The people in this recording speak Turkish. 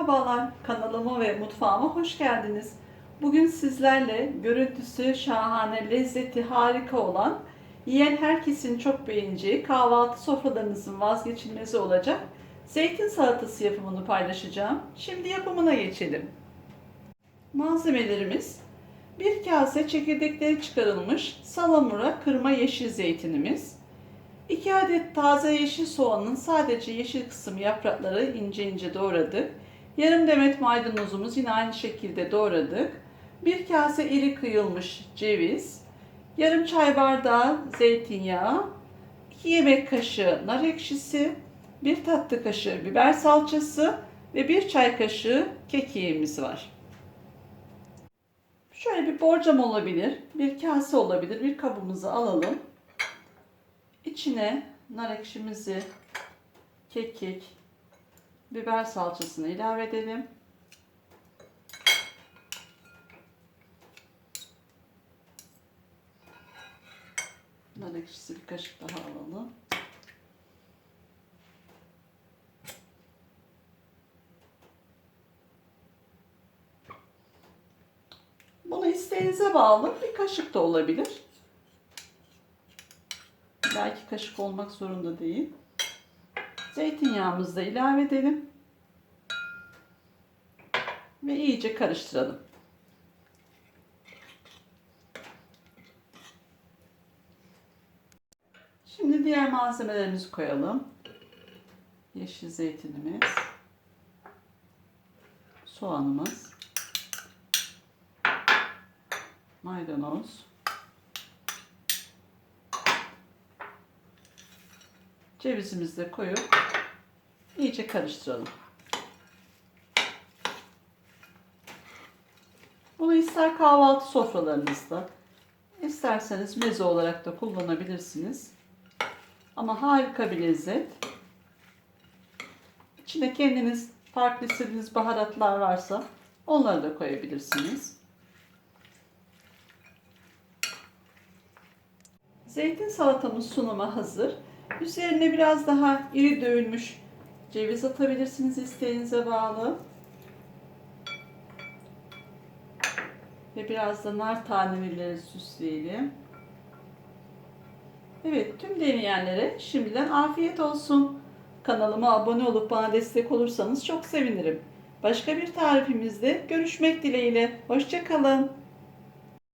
Merhabalar, kanalıma ve mutfağıma hoş geldiniz. Bugün sizlerle görüntüsü şahane, lezzeti harika olan, yiyen herkesin çok beğeneceği kahvaltı sofralarınızın vazgeçilmezi olacak zeytin salatası yapımını paylaşacağım. Şimdi yapımına geçelim. Malzemelerimiz bir kase çekirdekleri çıkarılmış salamura kırma yeşil zeytinimiz, 2 adet taze yeşil soğanın sadece yeşil kısım yaprakları ince ince doğradık. Yarım demet maydanozumuz yine aynı şekilde doğradık. Bir kase iri kıyılmış ceviz, yarım çay bardağı zeytinyağı, 2 yemek kaşığı nar ekşisi, 1 tatlı kaşığı biber salçası ve 1 çay kaşığı kekiğimiz var. Şöyle bir borcam olabilir, bir kase olabilir, bir kabımızı alalım. İçine nar ekşimizi, kekik, biber salçasını ilave edelim. Nar ekşisi bir kaşık daha alalım. Bunu isteğinize bağlı bir kaşık da olabilir. Belki kaşık olmak zorunda değil. Zeytinyağımızı da ilave edelim. Ve iyice karıştıralım. Şimdi diğer malzemelerimizi koyalım. Yeşil zeytinimiz. Soğanımız. Maydanoz. Cevizimizi de koyup iyice karıştıralım. Bunu ister kahvaltı sofralarınızda, isterseniz meze olarak da kullanabilirsiniz. Ama harika bir lezzet. İçine kendiniz farklı istediğiniz baharatlar varsa onları da koyabilirsiniz. Zeytin salatamız sunuma hazır. Üzerine biraz daha iri dövülmüş ceviz atabilirsiniz isteğinize bağlı. Ve biraz da nar taneleri süsleyelim. Evet, tüm deneyenlere şimdiden afiyet olsun. Kanalıma abone olup bana destek olursanız çok sevinirim. Başka bir tarifimizde görüşmek dileğiyle. Hoşçakalın.